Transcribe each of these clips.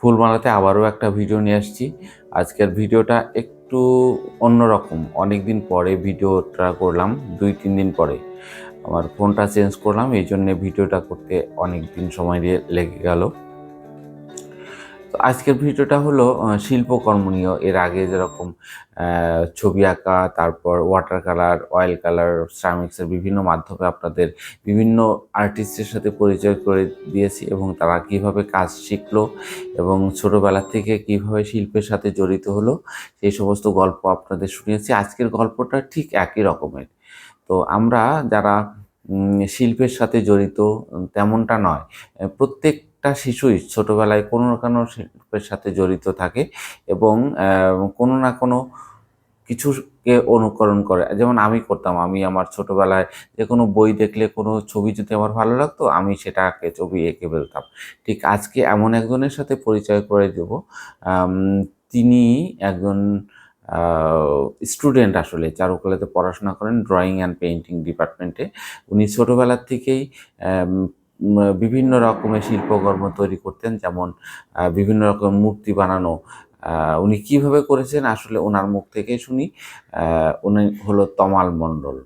ফুলমালাতে আবারও একটা ভিডিও নিয়ে আসছি। আজকের ভিডিওটা একটু অন্যরকম। অনেক দিন পরে ভিডিওটা করলাম, দুই, তিন দিন পরে। আমার ফোনটা চেঞ্জ করলাম, এই জন্যে ভিডিওটা করতে অনেক দিন সময় দিয়ে লেগে গেল। তো আজকের ভিডিওটা হলো শিল্পকর্ম নিয়ে এর আগে যেরকম ছবি আঁকা তারপর ওয়াটার কালার অয়েল কালার সামিক্সের বিভিন্ন মাধ্যমে আপনাদের বিভিন্ন আর্টিস্টের সাথে পরিচয় করে দিয়েছি এবং তারা কীভাবে কাজ শিখলো এবং ছোটবেলা থেকে কীভাবে শিল্পের সাথে জড়িত হলো সেই সমস্ত গল্প আপনাদের শুনিয়েছি। আজকের গল্পটা ঠিক একই রকমের। তো আমরা যারা শিল্পের সাথে জড়িত তেমনটা নয়। আহ, প্রত্যেকটা শিশুই ছোটবেলায় কোনো না কোনো শিল্পের সাথে জড়িত থাকে এবং কোনো না কোনো কিছুকে অনুকরণ করে। যেমন আমি করতাম, আমি আমার ছোটবেলায় যে কোনো বই দেখলে, কোনো ছবি যদি আমার ভালো লাগতো, আমি সেটাকে ছবি এঁকে ফেলতাম। ঠিক আজকে এমন একজনের সাথে পরিচয় করে দেব তিনি একজন স্টুডেন্ট আসলে, চারুকলাতে পড়াশোনা করেন, ড্রয়িং অ্যান্ড পেইন্টিং ডিপার্টমেন্টে। উনি ছোটোবেলার থেকেই বিভিন্ন রকমের শিল্পকর্ম তৈরি করতেন, যেমন বিভিন্ন রকম মূর্তি বানানো। উনি কীভাবে করেছেন? আসলে ওনার মুখ থেকে শুনি। উনি হলো তমাল মণ্ডল।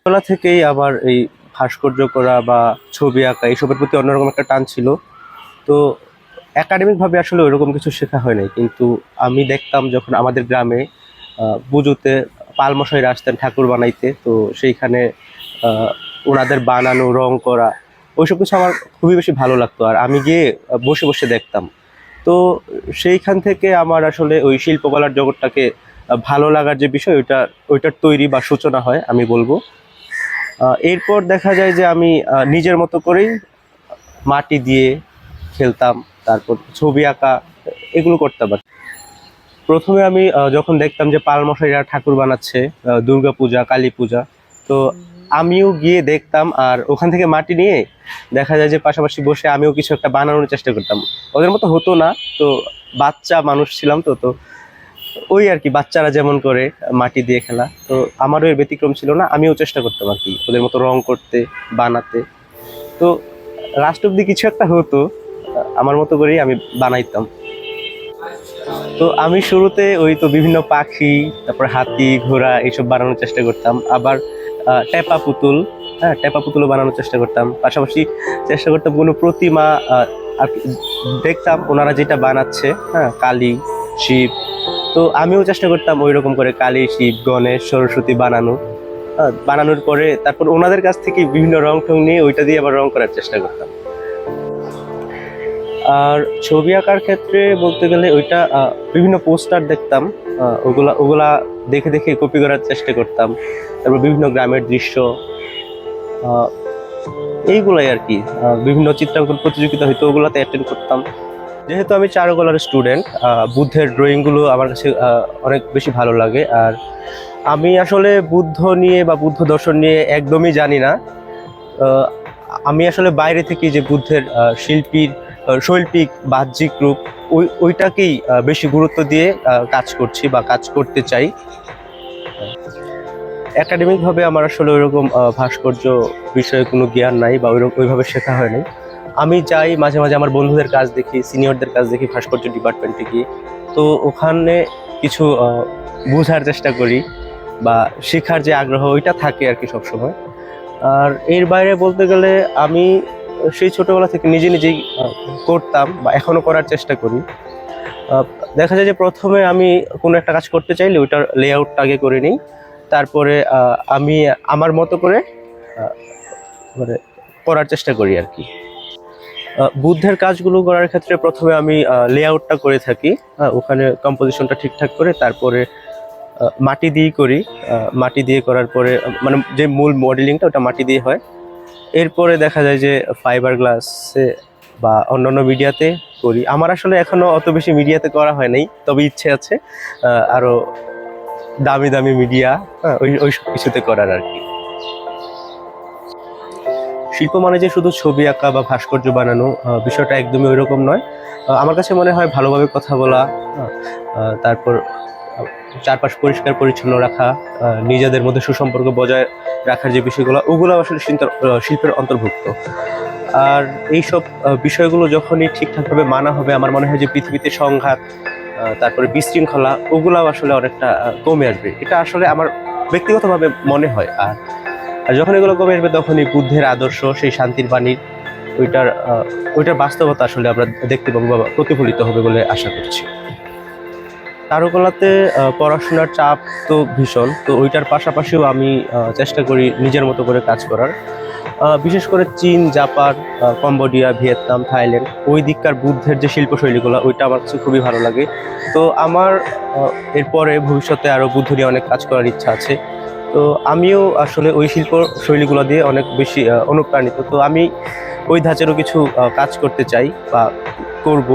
ছোটবেলা থেকেই আবার এই ভাস্কর্য করা বা ছবি আঁকা এইসবের প্রতি অন্যরকম একটা টান ছিল। তো একাডেমিকভাবে আসলে ওইরকম কিছু শেখা হয় নাই। কিন্তু আমি দেখতাম যখন আমাদের গ্রামে পুজোতে পালমশাইরা আসতেন ঠাকুর বানাইতে, তো সেইখানে ওনাদের বানানো, রং করা ওইসব কিছু আমার খুবই বেশি ভালো লাগতো। আর আমি গিয়ে বসে বসে দেখতাম। তো সেইখান থেকে আমার আসলে ওই শিল্পকলার জগৎটাকে ভালো লাগার যে বিষয়, ওইটা, ওইটার তৈরি বা সূচনা হয়, আমি বলব। এরপর দেখা যায় যে আমি নিজের মতো করেই মাটি দিয়ে খেলতাম, তারপর ছবি আঁকা, এগুলো করতাম আর প্রথমে আমি যখন দেখতাম যে পালমশাইরা ঠাকুর বানাচ্ছে দুর্গা পূজা কালী পূজা তো আমিও গিয়ে দেখতাম আর ওখান থেকে মাটি নিয়ে দেখা যায় যে পাশাপাশি বসে আমিও কিছু একটা বানানোর চেষ্টা করতাম। ওদের মতো হতো না, তো বাচ্চা মানুষ ছিলাম তো তো ওই আর কি, বাচ্চারা যেমন করে মাটি দিয়ে খেলা, তো আমারও এর ব্যতিক্রম ছিল না, আমিও চেষ্টা করতাম আর কি, ওদের মতো রং করতে, বানাতে। তো লাস্ট অব্দি কিছু একটা হতো, আমার মতো করেই আমি বানাইতাম। তো আমি শুরুতে ওই তো বিভিন্ন পাখি, তারপর হাতি, ঘোড়া, এইসব বানানোর চেষ্টা করতাম। আবার টেপা পুতুল হ্যাঁ টেপা পুতুলও বানানোর চেষ্টা করতাম। পাশাপাশি চেষ্টা করতাম কোনো প্রতিমা আর দেখতাম ওনারা যেটা বানাচ্ছে হ্যাঁ কালী, শিব। তো আমিও চেষ্টা করতাম ওই রকম করে কালী, শিব, গণেশ, সরস্বতী বানানো। বানানোর পরে তারপর ওনাদের কাছ থেকে বিভিন্ন রং টং নিয়ে ওইটা দিয়ে আবার রং করার চেষ্টা করতাম। আর ছবি আঁকার ক্ষেত্রে বলতে গেলে ওইটা বিভিন্ন পোস্টার দেখতাম। ওগুলা ওগুলা দেখে দেখে কপি করার চেষ্টা করতাম। তারপর বিভিন্ন গ্রামের দৃশ্য এইগুলাই আর কি। বিভিন্ন চিত্রাঙ্কন প্রতিযোগিতা হইতো, ওগুলাতে অ্যাটেন্ড করতাম। যেহেতু আমি চারুকলার স্টুডেন্ট বুদ্ধের ড্রয়িংগুলো আমার কাছে অনেক বেশি ভালো লাগে। আর আমি আসলে বুদ্ধ নিয়ে বা বুদ্ধ দর্শন নিয়ে একদমই জানি না। আমি আসলে বাইরে থেকে যে বুদ্ধের শিল্পীর শৈল্পিক, বাহ্যিক রূপ, ওই, ওইটাকেই বেশি গুরুত্ব দিয়ে কাজ করছি বা কাজ করতে চাই। একাডেমিকভাবে আমার আসলে ওইরকম ভাস্কর্য বিষয়ে কোনো জ্ঞান নাই বা ওইভাবে শেখা হয় নাই। আমি যাই, মাঝে মাঝে আমার বন্ধুদের কাজ দেখি সিনিয়রদের কাজ দেখি, ভাস্কর্য ডিপার্টমেন্টে গিয়ে। তো ওখানে কিছু বোঝার চেষ্টা করি বা শেখার যে আগ্রহ, ওইটা থাকে আর কি সবসময়। আর এর বাইরে বলতে গেলে আমি সেই ছোটবেলা থেকে নিজে নিজেই করতাম বা এখনও করার চেষ্টা করি। দেখা যায় যে প্রথমে আমি কোনো একটা কাজ করতে চাইলে ওইটার লেআউটটা আগে করে নিই। তারপরে আমি আমার মতো করে মানে করার চেষ্টা করি আর কি। বুদ্ধের কাজগুলো করার ক্ষেত্রে প্রথমে আমি লেআউটটা করে থাকি। ওখানে কম্পোজিশনটা ঠিকঠাক করে তারপরে মাটি দিয়েই করি। মাটি দিয়ে করার পরে মানে যে মূল মডেলিংটা ওটা মাটি দিয়ে হয়। এরপরে দেখা যায় যে ফাইবার গ্লাসে বা অন্যান্য মিডিয়াতে করি। আমার আসলে এখনও অত বেশি মিডিয়াতে করা হয় নাই, তবে ইচ্ছে আছে আরও দামি দামি মিডিয়া ওই ওই সব কিছুতে করার আর কি। শিল্প মানে যে শুধু ছবি আঁকা বা ভাস্কর্য বানানো বিষয়টা একদমই ওইরকম নয়। আমার কাছে মনে হয় ভালোভাবে কথা বলা তারপর চারপাশ পরিষ্কার, পরিচ্ছন্ন রাখা নিজেদের মধ্যে সুসম্পর্ক বজায় রাখার যে বিষয়গুলো, ওগুলো আসলে শিল্পের- অন্তর্ভুক্ত। আর এইসব বিষয়গুলো যখনই ঠিকঠাকভাবে মানা হবে, আমার মনে হয় যে পৃথিবীতে সংঘাত তারপরে বিশৃঙ্খলা, ওগুলাও আসলে অনেকটা কমে আসবে। এটা আসলে আমার ব্যক্তিগতভাবে মনে হয়। আর আর যখন এগুলো কমে আসবে, তখনই বুদ্ধের আদর্শ, সেই শান্তির বাণীর ওইটার ওইটার বাস্তবতা আসলে আমরা দেখতে পাবো বা প্রতিফলিত হবে বলে আশা করছি। চারুকলাতে পড়াশোনার চাপ তো ভীষণ, তো ওইটার পাশাপাশিও আমি চেষ্টা করি নিজের মতো করে কাজ করার। বিশেষ করে চীন, জাপান কম্বোডিয়া, ভিয়েতনাম, থাইল্যান্ড, ওই দিককার বুদ্ধের যে শিল্পশৈলীগুলো, ওইটা আমার কাছে খুবই ভালো লাগে। তো আমার এরপরে ভবিষ্যতে আরও বুদ্ধ নিয়ে অনেক কাজ করার ইচ্ছা আছে। তো আমিও আসলে ওই শিল্প শৈলীগুলো দিয়ে অনেক বেশি অনুপ্রাণিত। তো আমি ওই ধাঁচেরও কিছু কাজ করতে চাই বা করব।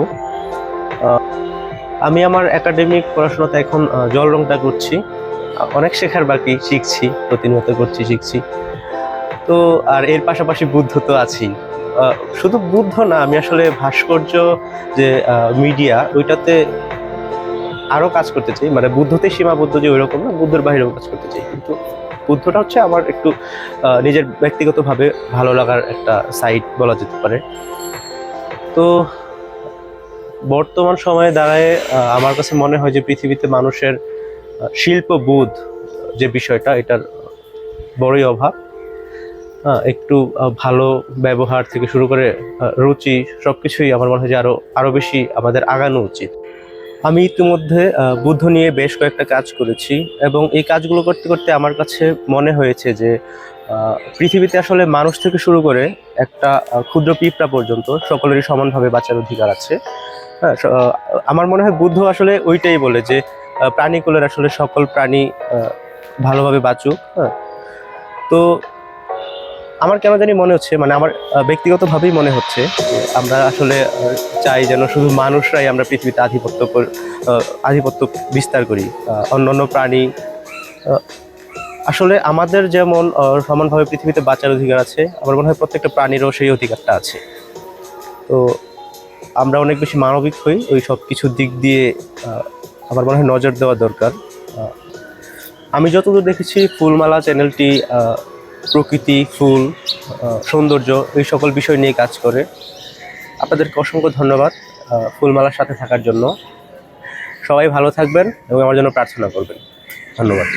আমি আমার একাডেমিক পড়াশোনাতে এখন জল রংটা করছি। অনেক শেখার বাকি শিখছি প্রতিনিয়ত করছি শিখছি। তো আর এর পাশাপাশি বুদ্ধ তো আহ, শুধু বুদ্ধ না আমি আসলে ভাস্কর্য যে মিডিয়া ওইটাতে আরও কাজ করতে চাই। মানে বুদ্ধতে সীমাবদ্ধ যে ওইরকম না বুদ্ধের বাইরেও কাজ করতে চাই। কিন্তু বুদ্ধটা হচ্ছে আমার একটু নিজের ব্যক্তিগতভাবে ভালো লাগার একটা সাইট বলা যেতে পারে। তো বর্তমান সময়ে দাঁড়ায় আমার কাছে মনে হয় যে পৃথিবীতে মানুষের শিল্পবোধ যে বিষয়টা, এটার বড়ই অভাব। একটু ভালো ব্যবহার থেকে শুরু করে রুচি সব কিছুই আমার মনে হয় যে আরও আরও বেশি আমাদের আগানো উচিত। আমি ইতিমধ্যে বুদ্ধ নিয়ে বেশ কয়েকটা কাজ করেছি এবং এই কাজগুলো করতে করতে আমার কাছে মনে হয়েছে যে পৃথিবীতে আসলে মানুষ থেকে শুরু করে একটা ক্ষুদ্র পিঁপড়া পর্যন্ত সকলেরই সমানভাবে বাঁচার অধিকার আছে। হ্যাঁ আমার মনে হয় বুদ্ধ আসলে ওইটাই বলে যে প্রাণীকুলের আসলে সকল প্রাণী ভালোভাবে বাঁচুক হ্যাঁ। তো আমার কেন জানি মনে হচ্ছে মানে আমার ব্যক্তিগতভাবেই মনে হচ্ছে আমরা আসলে চাই যেন শুধু মানুষরাই আমরা পৃথিবীতে আধিপত্য আধিপত্য বিস্তার করি আহ, অন্যান্য প্রাণী আসলে আমাদের যেমন সমানভাবে পৃথিবীতে বাঁচার অধিকার আছে আমার মনে হয় প্রত্যেকটা প্রাণীরও সেই অধিকারটা আছে। তো আমরা অনেক বেশি মানবিক হই, ওই সব কিছু দিক দিয়ে আমার মনে হয় নজর দেওয়া দরকার। আমি যতদূর দেখেছি, ফুলমালা চ্যানেলটি প্রকৃতি, ফুল সৌন্দর্য, এই সকল বিষয় নিয়ে কাজ করে। আপনাদেরকে অসংখ্য ধন্যবাদ ফুলমালার সাথে থাকার জন্য। সবাই ভালো থাকবেন এবং আমার জন্য প্রার্থনা করবেন। ধন্যবাদ।